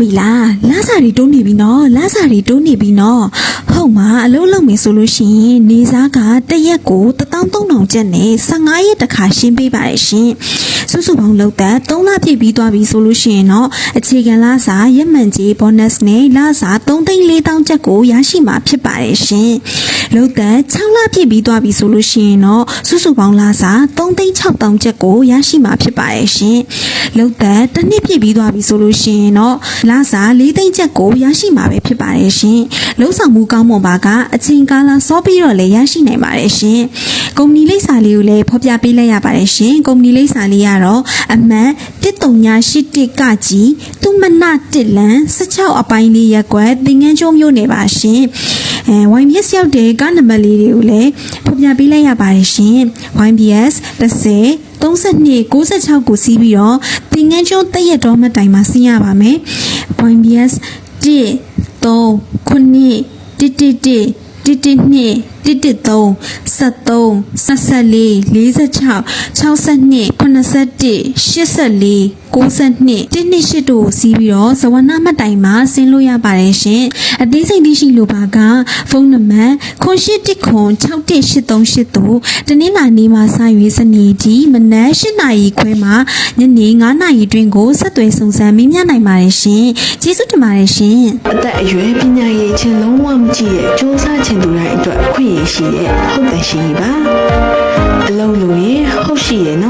ပြီလားလစာတွေတိုးနေပြီနော်လစာတွေတိုးနေပြီနော်ဟုတ်မှာအလုပ်လုပ်မယ်ဆိုလို့ရှိရင်နေစားကတစ်ရက်ကို13000ကျပ်နဲ့15ရက်တစ်ခါရှင်းပေးပါတယ်ရှင်စုစုပေါင်းလောက်သက်3လပြည့်ပြီးသွားပြီဆိုလို့ရှိရင်တော့အခြေခံလစာရက်မှန်ကြီး bonus နဲ့လစာ3,400ကျပ်ကိုရရှိမှာဖြစ်ပါတယ်ရှင်လောက်သက်6လပြည့်ပြီးသွားပြီဆိုလို့ရှိရင်တော့စုစုပေါင်းလစာ3,600ကျပ်ကိုရရှိမှာဖြစ်ပါတယ်ရှင် လောက်သက်တစ်နှစ်ပြည့်ပြီးသွားပြီဆိုလို့ရှိရင်တော့လစာ4သိန်းကျပ်ကိုရရှိမှာပဲဖြစ်ပါတယ်ရှင်လုံဆောင်မှုကောင်းမွန်ပါကအချိန်ကာလစောပြီးတော့လည်းရရှိနိုင်ပါတယ်ရှင်ကုမ္ပဏီလိပ်စာလေးကိုလည်းဖော်ပြပေးလိုက်ရပါတယ်ရှင်ကုမ္ပဏီလိပ်စာလေးကတော့အမှန်1381ကကြီးသူမနတစ်လန်16အပိုင်းလေးရက်ကွက်သင်ငန်းကျုံမျိုးနေပါရှင်အဲ YBS ရောက်တဲ့ကားနံပါတ်လေးတွေကိုလည်းဖော်ပြပေးလိုက်ရပါတယ်ရှင် YBS 30 32 96ကိုစီးပြီးတော့သင်ငန်းကျုံတက်ရက်တော်မှတ်တိုင်မှာစီးရပါမယ် YBS 1 3 9 1 1 1တစ်တစ်နှစ် တစ်တစ်သုံးဆက်သုံးဆက်ဆက်လေး46 62 81 84 92တစ်နှစ်ရှစ်တို့ကိုစီးပြီးတော့ဇဝနာမှတ်တိုင်မှာဆင်းလို့ရပါတယ်ရှင်အသေးစိတ်သိရှိလိုပါကဖုန်းနံပါတ်08ခွန်6183တို့တနင်္လာနေ့မှာစရွေးစနေဒီမနက်8နာရီခွဲမှာညနေ9နာရီတွင်ကိုဆက်သွယ်စုံစမ်းမေးမြန်းနိုင်ပါတယ်ရှင်ကျေးဇူးတင်ပါတယ်ရှင်အသက်အရွယ်ပညာရေးချင်းလုံးဝမကြည့်ရဲ့စူးစမ်းချင်သူတိုင်းအတွက်အခွင့်အရေးရှိရဲ့ဟုတ်တယ်ရှိပါအလုံးလို့ရင်ဟုတ်ရှိရဲ့နော်